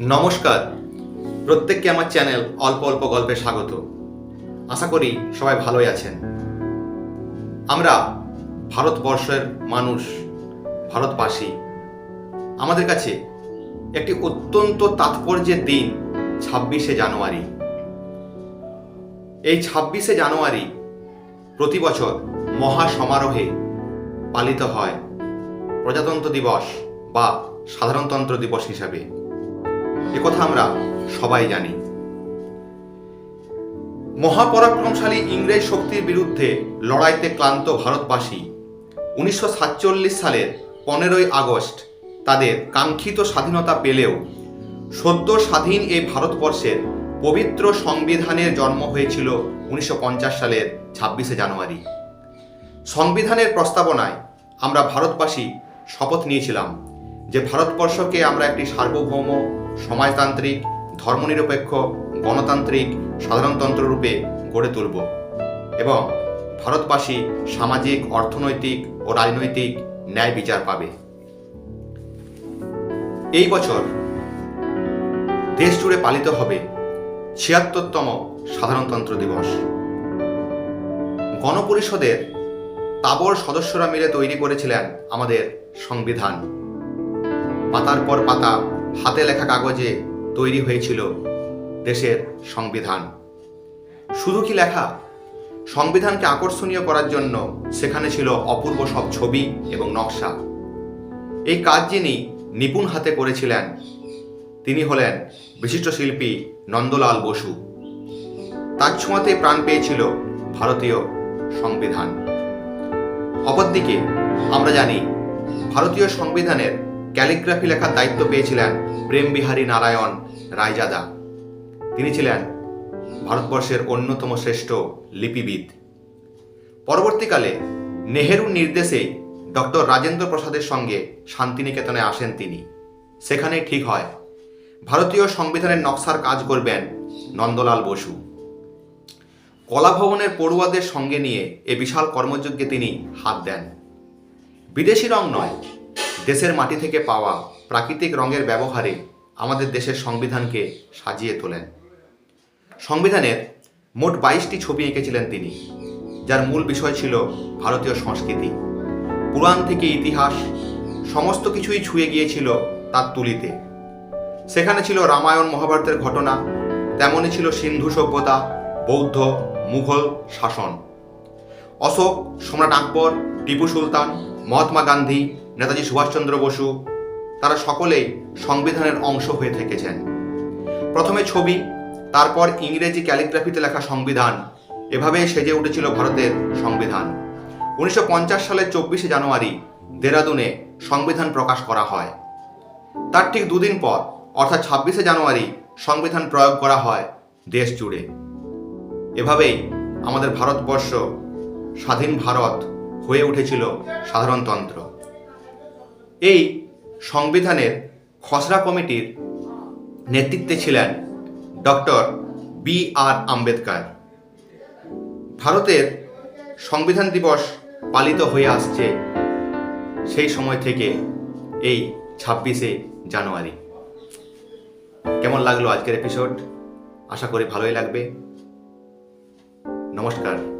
নমস্কার। প্রত্যেককে আমার চ্যানেল অল্প অল্প গল্পে স্বাগত। আশা করি সবাই ভালোই আছেন। আমরা ভারতবর্ষের মানুষ, ভারতবাসী। আমাদের কাছে একটি অত্যন্ত তাৎপর্যের দিন ছাব্বিশে জানুয়ারি। এই ছাব্বিশে জানুয়ারি প্রতি বছর মহা সমারোহে পালিত হয় প্রজাতন্ত্র দিবস বা সাধারণতন্ত্র দিবস হিসাবে। কথা আমরা সবাই জানি। মহাপরাক্রমশালী ইংরেজ শক্তির বিরুদ্ধে লড়াইতে ক্লান্ত ভারতবাসী উনিশশো সাতচল্লিশ সালের পনেরোই আগস্ট তাদের কাঙ্ক্ষিত স্বাধীনতা পেলেও সদ্য স্বাধীন এই ভারতবর্ষের পবিত্র সংবিধানের জন্ম হয়েছিল উনিশশো পঞ্চাশ সালের ছাব্বিশে জানুয়ারি। সংবিধানের প্রস্তাবনায় আমরা ভারতবাসী শপথ নিয়েছিলাম যে ভারতবর্ষকে আমরা একটি সার্বভৌম সমাজতান্ত্রিক, ধর্মনিরপেক্ষ, গণতান্ত্রিক সাধারণতন্ত্র রূপে গড়ে তুলব এবং ভারতবাসী সামাজিক, অর্থনৈতিক ও রাজনৈতিক ন্যায় বিচার পাবে। এই বছর দেশ জুড়ে পালিত হবে ছিয়াত্তরতম সাধারণতন্ত্র দিবস। গণপরিষদের তাবর সদস্যরা মিলে তৈরি করেছিলেন আমাদের সংবিধান। পাতার পর পাতা হাতে লেখা কাগজে তৈরি হয়েছিল দেশের সংবিধান। শুধু কি লেখা? সংবিধানকে আকর্ষণীয় করার জন্য সেখানে ছিল অপূর্ব সব ছবি এবং নকশা। এই কাজ যিনি নিপুণ হাতে করেছিলেন, তিনি হলেন বিশিষ্ট শিল্পী নন্দলাল বসু। তার ছোঁয়াতে প্রাণ পেয়েছিল ভারতীয় সংবিধান। অপরদিকে আমরা জানি, ভারতীয় সংবিধানের ক্যালিগ্রাফি লেখার দায়িত্ব পেয়েছিলেন প্রেমবিহারী নারায়ণ রায়জাদা। তিনি ছিলেন ভারতবর্ষের অন্যতম শ্রেষ্ঠ লিপিবিদ। পরবর্তীকালে নেহেরুর নির্দেশে ডক্টর রাজেন্দ্র প্রসাদের সঙ্গে শান্তিনিকেতনে আসেন তিনি। সেখানেই ঠিক হয়, ভারতীয় সংবিধানের নকশার কাজ করবেন নন্দলাল বসু। কলাভবনের পড়ুয়াদের সঙ্গে নিয়ে এ বিশাল কর্মযজ্ঞে তিনি হাত দেন। বিদেশি রং নয় দেশের মাটি থেকে পাওয়া প্রাকৃতিক রঙের ব্যবহারে আমাদের দেশের সংবিধানকে সাজিয়ে তোলেন। সংবিধানের মোট বাইশটি ছবি এঁকেছিলেন তিনি, যার মূল বিষয় ছিল ভারতীয় সংস্কৃতি। পুরাণ থেকে ইতিহাস, সমস্ত কিছুই ছুঁয়ে গিয়েছিল তার তুলিতে। সেখানে ছিল রামায়ণ মহাভারতের ঘটনা তেমনই ছিল সিন্ধু সভ্যতা, বৌদ্ধ, মুঘল শাসন। অশোক, সম্রাট আকবর, টিপু সুলতান, মহাত্মা গান্ধী নেতাজি সুভাষচন্দ্র বসু, তারা সকলেই সংবিধানের অংশ হয়ে থেকেছেন। প্রথমে ছবি, তারপর ইংরেজি ক্যালিগ্রাফিতে লেখা সংবিধান, এভাবেই সেজে উঠেছিল ভারতের সংবিধান। উনিশশো পঞ্চাশ সালের চব্বিশে জানুয়ারি দেরাদুনে সংবিধান প্রকাশ করা হয়। তার ঠিক দুদিন পর, অর্থাৎ ছাব্বিশে জানুয়ারি, সংবিধান প্রয়োগ করা হয় দেশ জুড়ে। এভাবেই আমাদের ভারতবর্ষ, স্বাধীন ভারত হয়ে উঠেছিল সাধারণতন্ত্র। এই সংবিধানের খসড়া কমিটির নেতৃত্বে ছিলেন ডক্টর বি আর আম্বেদকর। ভারতের সংবিধান দিবস পালিত হয়ে আসছে সেই সময় থেকে এই ছাব্বিশে জানুয়ারি। কেমন লাগল আজকের এপিসোড আশা করি ভালোই লাগবে। নমস্কার।